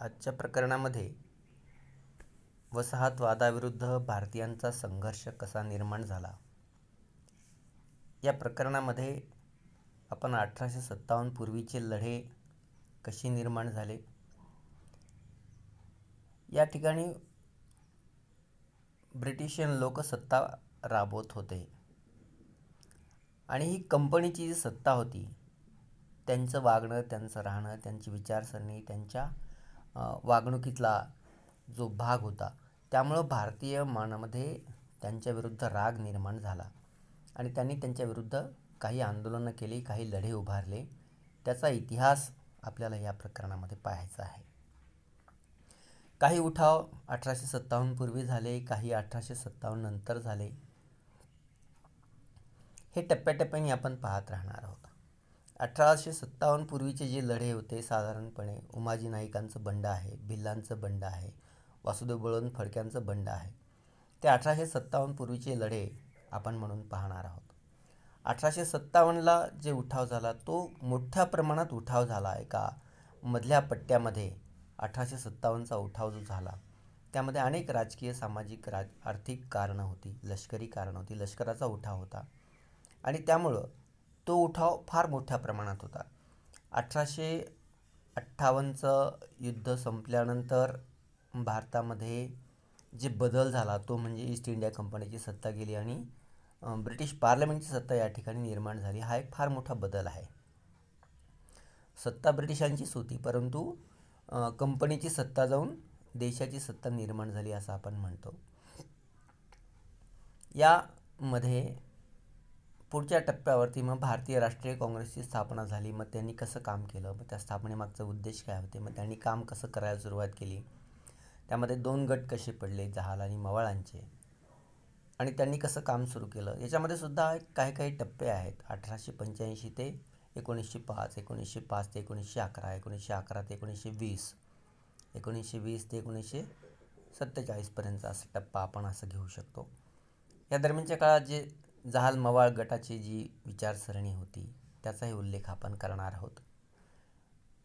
आजच्या प्रकरणामध्ये वसाहतवादाविरुद्ध भारतीयांचा संघर्ष कसा निर्माण झाला? या प्रकरणामध्ये आपण अठराशे सत्तावन्न पूर्वीचे लढे कसे निर्माण झाले? या ठिकाणी ब्रिटिशियन लोक सत्ता राबवत होते. आणि ही कंपनीची जी सत्ता होती त्यांचं वागणं त्यांचं राहणं त्यांची विचारसरणी त्यांच्या वागणुकीतला जो भाग होता त्यामुळं भारतीय मनामध्ये त्यांच्याविरुद्ध राग निर्माण झाला. आणि त्यांनी त्यांच्याविरुद्ध काही आंदोलनं केली काही लढे उभारले. त्याचा इतिहास आपल्याला या प्रकरणामध्ये पाहायचा आहे. काही उठाव अठराशे सत्तावन्नपूर्वी झाले काही अठराशे सत्तावन्न नंतर झाले. हे टप्प्याटप्प्याने आपण पाहत राहणार आहोत. अठराशे सत्तावन्न पूर्वीचे जे लढे होते साधारणपणे उमाजी नाईकांचं बंड आहे भिल्लांचं बंड आहे वासुदेव बळवंत फडक्यांचं बंड आहे ते अठराशे सत्तावन्न पूर्वीचे लढे आपण म्हणून पाहणार आहोत. अठराशे सत्तावन्नला जे उठाव झाला तो मोठ्या प्रमाणात उठाव झाला आहे का मधल्या पट्ट्यामध्ये. अठराशे सत्तावन्नचा उठाव जो झाला त्यामध्ये अनेक राजकीय सामाजिक राज आर्थिक कारणं होती लष्करी कारणं होती लष्कराचा उठाव होता. आणि त्यामुळं तो उठाव फार मोठ्या प्रमाणात होता. अठराशे अठ्ठावन्नचं युद्ध संपल्यानंतर भारतामध्ये जे बदल झाला तो म्हणजे ईस्ट इंडिया कंपनीची सत्ता गेली आणि ब्रिटिश पार्लमेंटची सत्ता या ठिकाणी निर्माण झाली. हा एक फार मोठा बदल आहे. सत्ता ब्रिटिशांचीच होती परंतु कंपनीची सत्ता जाऊन देशाची सत्ता निर्माण झाली असं आपण म्हणतो. यामध्ये पुढच्या टप्प्यावरती मग भारतीय राष्ट्रीय काँग्रेसची स्थापना झाली. मग त्यांनी कसं काम केलं? मग त्या स्थापनेमागचा उद्देश काय होते? मग त्यांनी काम कसं करायला सुरुवात केली? त्यामध्ये दोन गट कसे पडले? जहाल आणि मवाळांचे. आणि त्यांनी कसं काम सुरू केलं? याच्यामध्ये सुद्धा काही काही टप्पे आहेत. अठराशे पंच्याऐंशी ते एकोणीसशे पाच एकोणीसशे पाच ते एकोणीसशे अकरा एकोणीसशे अकरा ते एकोणीसशे वीस एकोणीसशे वीस ते एकोणीसशे सत्तेचाळीसपर्यंतचा असा टप्पा आपण असं घेऊ शकतो. या दरम्यानच्या काळात जे जहाल मवाळ गटाची जी विचारसरणी होती त्याचाही उल्लेख आपण करणार आहोत.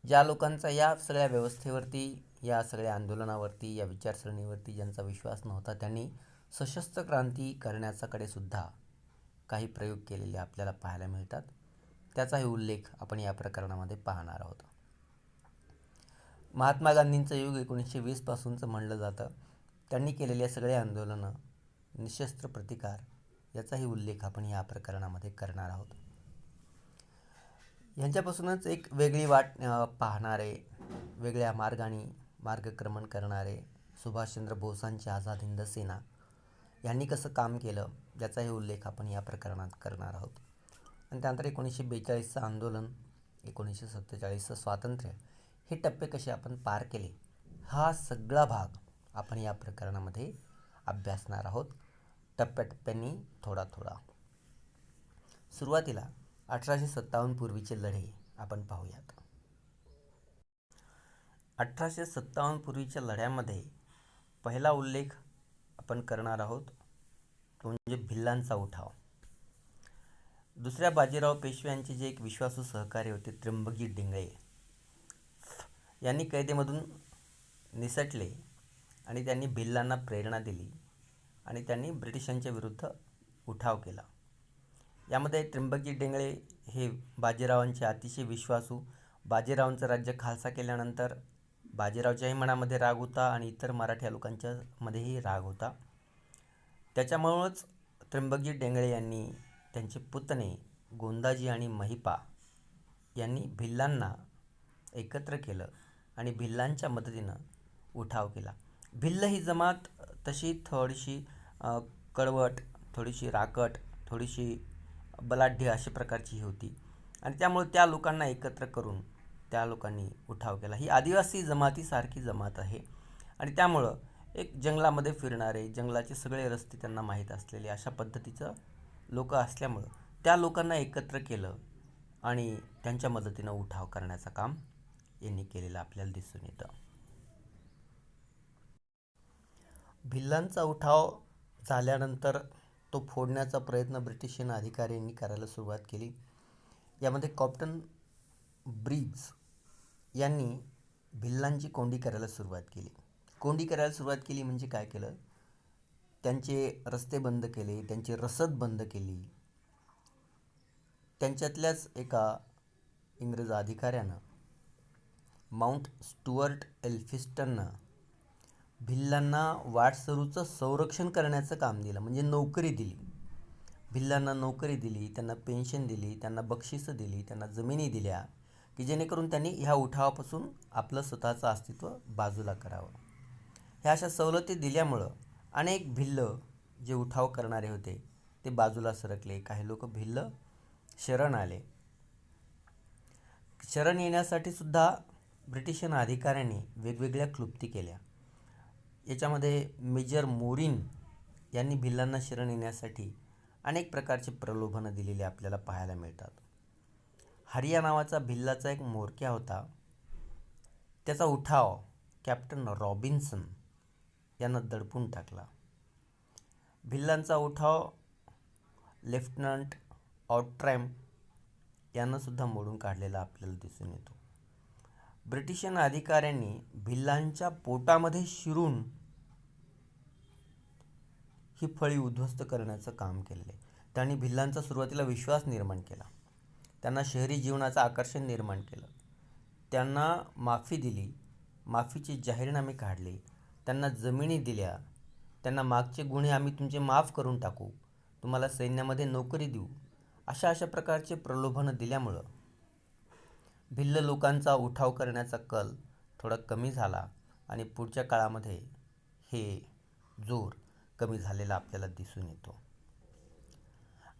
ज्या लोकांचा या सगळ्या व्यवस्थेवरती या सगळ्या आंदोलनावरती या विचारसरणीवरती ज्यांचा विश्वास नव्हता त्यांनी सशस्त्र क्रांती करण्याचाकडे सुद्धा काही प्रयोग केलेले आपल्याला पाहायला मिळतात. त्याचाही उल्लेख आपण या प्रकरणामध्ये पाहणार आहोत. महात्मा गांधींचं युग एकोणीसशे वीसपासूनचं म्हणलं जातं. त्यांनी केलेल्या सगळ्या आंदोलनं निशस्त्र प्रतिकार याचाही उल्लेख आपण या प्रकरणामध्ये करणार आहोत. यांच्यापासूनच एक वेगळी वाट पाहणारे वेगळ्या मार्गाने मार्गक्रमण करणारे सुभाषचंद्र बोसांची आझाद हिंद सेना यांनी कसं काम केलं याचाही उल्लेख आपण या प्रकरणात करणार आहोत. आणि त्यानंतर एकोणीसशे बेचाळीसचं आंदोलन एकोणीसशे सत्तेचाळीसचं स्वातंत्र्य हे टप्पे कसे आपण पार केले हा सगळा भाग आपण या प्रकरणामध्ये अभ्यासणार आहोत. टप्प्याटप्प्यांनी थोडा थोडा. सुरुवातीला अठराशे सत्तावन्न पूर्वीचे लढे आपण पाहूयात. अठराशे सत्तावन्न पूर्वीच्या लढ्यामध्ये पहिला उल्लेख आपण करणार आहोत तो म्हणजे भिल्लांचा उठाव. दुसऱ्या बाजीराव पेशवे यांचे जे एक विश्वासू सहकारी होते त्र्यंबकी डिंगळे यांनी कैदेमधून निसटले आणि त्यांनी भिल्लांना प्रेरणा दिली. आणि त्यांनी ब्रिटिशांच्या विरुद्ध उठाव केला. यामध्ये त्र्यंबकजी डेंगळे हे बाजीरावांचे अतिशय विश्वासू बाजीरावांचं राज्य खालसा केल्यानंतर बाजीरावच्याही मनामध्ये राग होता आणि इतर मराठ्या लोकांच्यामध्येही राग होता. त्याच्यामुळंच त्र्यंबकजी डेंगळे यांनी त्यांचे पुतणे गोंदाजी आणि महिपा यांनी भिल्लांना एकत्र केलं आणि भिल्लांच्या मदतीनं उठाव केला. भिल्ल ही जमात तशी थोडीशी कळवट थोडीशी राकट थोडीशी बलाढ्य अशा प्रकारची ही होती. आणि त्यामुळे त्या लोकांना एकत्र करून त्या लोकांनी उठाव केला. ही आदिवासी जमातीसारखी जमात आहे. आणि त्यामुळं एक जंगलामध्ये फिरणारे जंगलाचे सगळे रस्ते त्यांना माहीत असलेले अशा पद्धतीचं लोक असल्यामुळं त्या लोकांना एकत्र केलं आणि त्यांच्या मदतीनं उठाव करण्याचं काम यांनी केलेलं आपल्याला दिसून येतं. भिल्लांचा उठाव झाल्यानंतर तो फोडण्याचा प्रयत्न ब्रिटिशियन अधिकाऱ्यांनी करायला सुरुवात केली. यामध्ये कॉप्टन ब्रिग्ज यांनी भिल्लांची कोंडी करायला सुरुवात केली. कोंडी करायला सुरुवात केली म्हणजे काय केलं? त्यांचे रस्ते बंद केले त्यांची रसद बंद केली. त्यांच्यातल्याच एका इंग्रज अधिकाऱ्यानं माउंट स्टुअर्ट एल्फिस्टननं भिल्लांना वाटसरूचं संरक्षण करण्याचं काम दिलं म्हणजे नोकरी दिली. भिल्लांना नोकरी दिली त्यांना पेन्शन दिली त्यांना बक्षिसं दिली त्यांना जमिनी दिल्या की जेणेकरून त्यांनी ह्या उठावापासून आपलं स्वतःचं अस्तित्व बाजूला करावं. ह्या अशा सवलती दिल्यामुळं अनेक भिल्ल जे उठाव करणारे होते ते बाजूला सरकले. काही लोक भिल्ल शरण आले. शरण येण्यासाठी सुद्धा ब्रिटिशन अधिकाऱ्यांनी वेगवेगळ्या क्लुप्ती केल्या. याच्यामध्ये मेजर मोरिन यांनी भिल्लांना शरण येण्यासाठी अनेक प्रकारचे प्रलोभनं दिलेली आपल्याला पाहायला मिळतात. हरिया नावाचा भिल्लाचा एक मोरक्या होता. त्याचा उठाव कॅप्टन रॉबिन्सन यानं दडपून टाकला. भिल्लांचा उठाव लेफ्टनंट ऑट्रॅम यांनासुद्धा मोडून काढलेला आपल्याला दिसून येतो. ब्रिटिशन अधिकाऱ्यांनी भिल्लांच्या पोटामध्ये शिरून ही फळी उद्ध्वस्त करण्याचं काम केलेलं आहे. त्यांनी भिल्लांचा सुरुवातीला विश्वास निर्माण केला. त्यांना शहरी जीवनाचं आकर्षण निर्माण केलं. त्यांना माफी दिली. माफीचे जाहीरनामे काढले. त्यांना जमिनी दिल्या. त्यांना मागचे गुन्हे आम्ही तुमचे माफ करून टाकू. तुम्हाला सैन्यामध्ये नोकरी देऊ. अशा अशा प्रकारचे प्रलोभनं दिल्यामुळं भिल्ल लोकांचा उठाव करण्याचा कल थोडा कमी झाला आणि पुढच्या काळामध्ये हे जोर कमी झालेला आपल्याला दिसून येतो.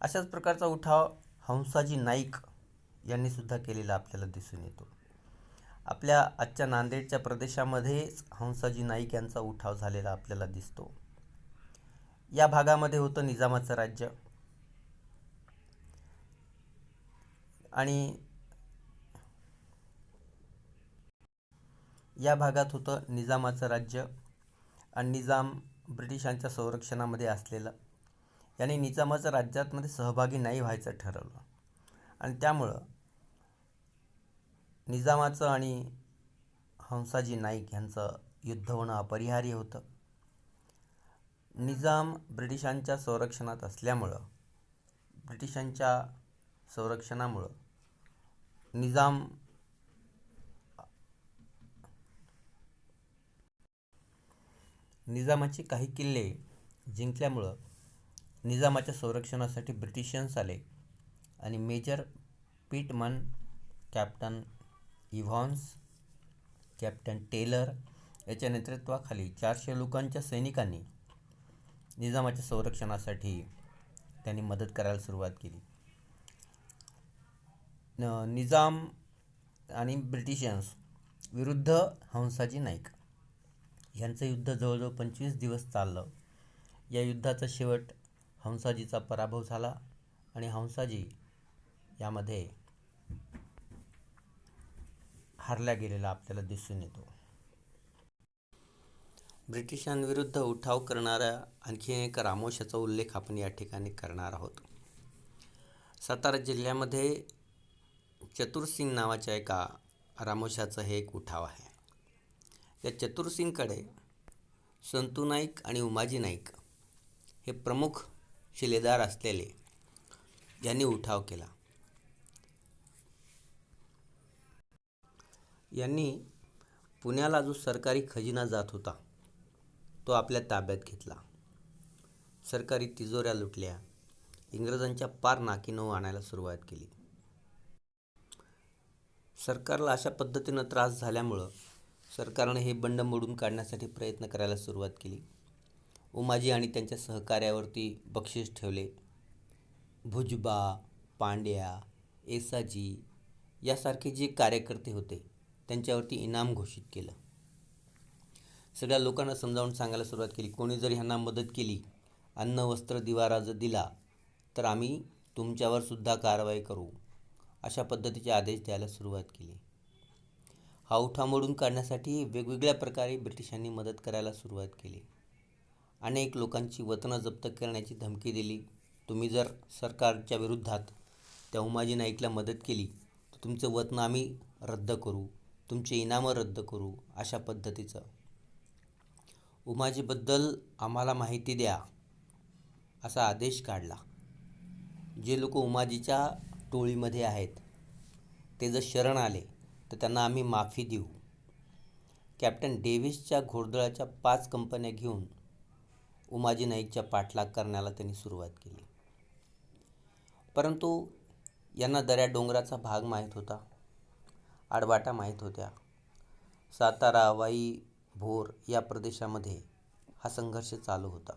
अशाच प्रकारचा उठाव हंसाजी नाईक यांनीसुद्धा केलेला आपल्याला दिसून येतो. आपल्या आजच्या नांदेडच्या प्रदेशामध्येच हंसाजी नाईक यांचा उठाव झालेला आपल्याला दिसतो. या भागामध्ये होतं निजामाचं राज्य. आणि या भागात होतं निजामाचं राज्य. आणि निजाम ब्रिटिशांच्या संरक्षणामध्ये असलेलं. याने निजामाचं राज्यातमध्ये सहभागी नाही व्हायचं ठरवलं. आणि त्यामुळं निजामाचं आणि हंसाजी नाईक यांचं युद्ध होणं अपरिहार्य होतं. निजाम ब्रिटिशांच्या संरक्षणात असल्यामुळं ब्रिटिशांच्या संरक्षणामुळं निजाम निजामाचे काही किल्ले जिंकल्यामुळं निजामाच्या संरक्षणासाठी ब्रिटिशियन्स आले आणि major Pitman captain Evans captain Taylor याच्या नेतृत्वाखाली चारशे लोकांच्या सैनिकांनी निजामाच्या संरक्षणासाठी त्यांनी मदत करायला सुरुवात केली. निजाम आणि ब्रिटिशियन्स विरुद्ध हंसाजी नाईक यांचं युद्ध जवळजवळ पंचवीस दिवस चाललं. या युद्धाचा शेवट हंसाजीचा पराभव झाला आणि हंसाजी यामध्ये हारल्या गेलेला आपल्याला दिसून येतो. ब्रिटिशांविरुद्ध उठाव करणाऱ्या आणखी एक रामोशाचा उल्लेख आपण या ठिकाणी करणार आहोत. सातारा जिल्ह्यामध्ये चतुरसिंग नावाच्या एका रामोशाचं हे एक उठाव आहे. या चतुरसिंगकडे संतू नाईक आणि उमाजी नाईक हे प्रमुख शिलेदार असलेले यांनी उठाव केला. यांनी पुण्याला जो सरकारी खजिना जात होता तो आपल्या ताब्यात घेतला. सरकारी तिजोऱ्या लुटल्या. इंग्रजांच्या पार नाकीनऊ आणायला सुरुवात केली. सरकारला अशा पद्धतीनं त्रास झाल्यामुळं सरकारने हे बंड मोडून काढण्यासाठी प्रयत्न करायला सुरुवात केली. उमाजी आणि त्यांच्या सहकार्यावरती बक्षीस ठेवले. भुजबा पांड्या एसाजी यासारखे जे कार्यकर्ते होते त्यांच्यावरती इनाम घोषित केलं. सगळ्या लोकांना समजावून सांगायला सुरुवात केली. कोणी जर ह्यांना मदत केली अन्न वस्त्र दिवारा जर दिला तर आम्ही तुमच्यावर सुद्धा कारवाई करू अशा पद्धतीचे आदेश द्यायला सुरुवात केली. हा उठाव मोडून काढण्यासाठी वेगवेगळ्या प्रकारे ब्रिटिशांनी मदत करायला सुरुवात केली. अनेक लोकांची वतनं जप्त करण्याची धमकी दिली. तुम्ही जर सरकारच्या विरुद्धात त्या उमाजी नाईकला मदत केली तर तुमचं वतन आम्ही रद्द करू तुमचे इनामं रद्द करू अशा पद्धतीचं. उमाजीबद्दल आम्हाला माहिती द्या असा आदेश काढला. जे लोक उमाजीच्या टोळीमध्ये आहेत ते जर शरण आले तर त्यांना आम्ही माफी देऊ. कॅप्टन डेव्हिसच्या घोडदळाच्या पाच कंपन्या घेऊन उमाजी नाईकच्या पाठलाग करण्याला त्यांनी सुरुवात केली. परंतु यांना दऱ्या डोंगराचा भाग माहीत होता आडवाटा माहीत होत्या. सातारा वाई भोर या प्रदेशामध्ये हा संघर्ष चालू होता.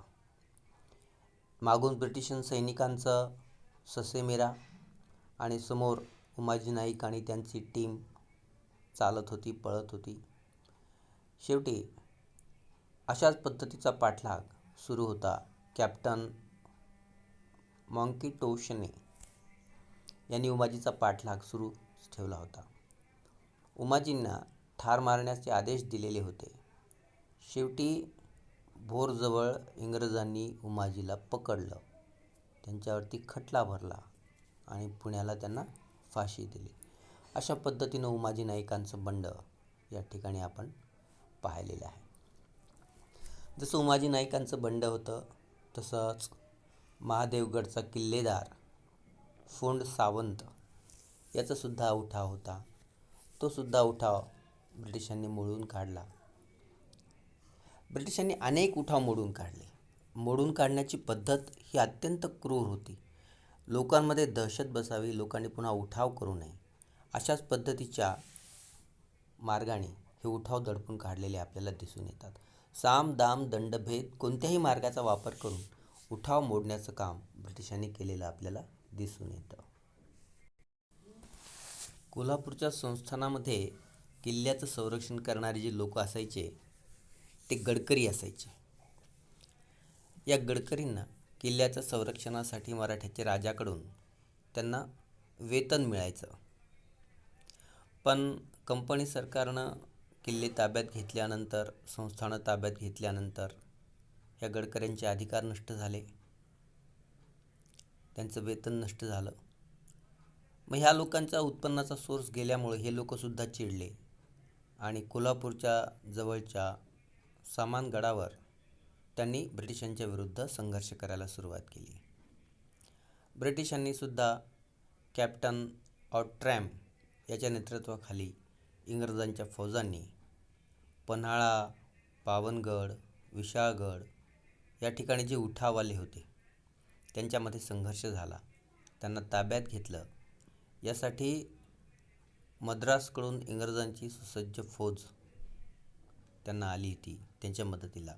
मागून ब्रिटिश सैनिकांचं ससेमिरा आणि समोर उमाजी नाईक आणि त्यांची टीम चालत होती पळत होती. शेवटी अशाच पद्धतीचा पाठलाग सुरू होता. कॅप्टन मॉन्की टोशने यांनी उमाजीचा पाठलाग सुरू ठेवला होता. उमाजींना ठार मारण्याचे आदेश दिलेले होते. शेवटी भोरजवळ इंग्रजांनी उमाजीला पकडलं. त्यांच्यावरती खटला भरला आणि पुण्याला त्यांना फाशी दिली. अशा पद्धतीनं उमाजी नाईकांचं बंड या ठिकाणी आपण पाहिलेलं आहे. जसं उमाजी नाईकांचं बंड होतं तसंच महादेवगडचा किल्लेदार फोंड सावंत याचासुद्धा उठाव होता. तोसुद्धा उठाव ब्रिटिशांनी मोडून काढला. ब्रिटिशांनी अनेक उठाव मोडून काढले. मोडून काढण्याची पद्धत ही अत्यंत क्रूर होती. लोकांमध्ये दहशत बसावी लोकांनी पुन्हा उठाव करू नये. अशाच पद्धतीच्या मार्गाने हे उठाव दडपून काढलेले आपल्याला दिसून येतात. साम दाम दंडभेद कोणत्याही मार्गाचा वापर करून उठाव मोडण्याचं काम ब्रिटिशांनी केलेलं आपल्याला दिसून येतं. कोल्हापूरच्या संस्थानामध्ये किल्ल्याचं संरक्षण करणारे जे लोक असायचे ते गडकरी असायचे. या गडकरींना किल्ल्याच्या संरक्षणासाठी मराठ्याच्या राजाकडून त्यांना वेतन मिळायचं. पण कंपनी सरकारनं किल्ले ताब्यात घेतल्यानंतर संस्थानं ताब्यात घेतल्यानंतर या गडकऱ्यांचे अधिकार नष्ट झाले. त्यांचं वेतन नष्ट झालं. मग ह्या लोकांचा उत्पन्नाचा सोर्स गेल्यामुळे हे लोकसुद्धा चिडले. आणि कोल्हापूरच्या जवळच्या सामानगडावर त्यांनी ब्रिटिशांच्या विरुद्ध संघर्ष करायला सुरुवात केली. ब्रिटिशांनीसुद्धा कॅप्टन ऑट्रॅम याच्या नेतृत्वाखाली इंग्रजांच्या फौजांनी पन्हाळा पावनगड विशाळगड या ठिकाणी जे उठाव आले होते त्यांच्यामध्ये संघर्ष झाला. त्यांना ताब्यात घेतलं. यासाठी मद्रासकडून इंग्रजांची सुसज्ज फौज त्यांना आली होती त्यांच्या मदतीला.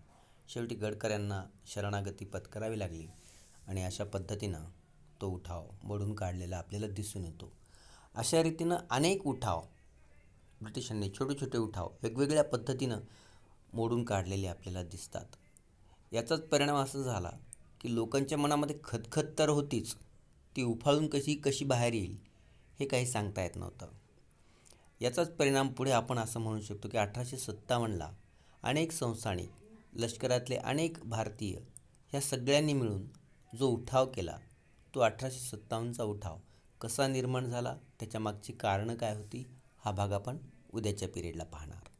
शेवटी गडकऱ्यांना शरणागती पत्करावी लागली आणि अशा पद्धतीनं तो उठाव मोडून काढलेला आपल्याला दिसून येतो. अशा रीतीनं अनेक उठाव ब्रिटिशांनी छोटे छोटे उठाव वेगवेगळ्या पद्धतीनं मोडून काढलेले आपल्याला दिसतात. याचाच परिणाम असा झाला की लोकांच्या मनामध्ये खतखत तर होतीच ती उफाळून कशी कशी बाहेर येईल हे काही सांगता येत नव्हतं. याचाच परिणाम पुढे आपण असं म्हणू शकतो की अठराशे सत्तावन्नला अनेक संस्थानिक लष्करातले अनेक भारतीय ह्या सगळ्यांनी मिळून जो उठाव केला तो अठराशे सत्तावन्नचा उठाव कसा निर्माण झाला त्याच्या मागची कारणं काय होती हा भाग आपण उद्याच्या पिरियडला पाहणार.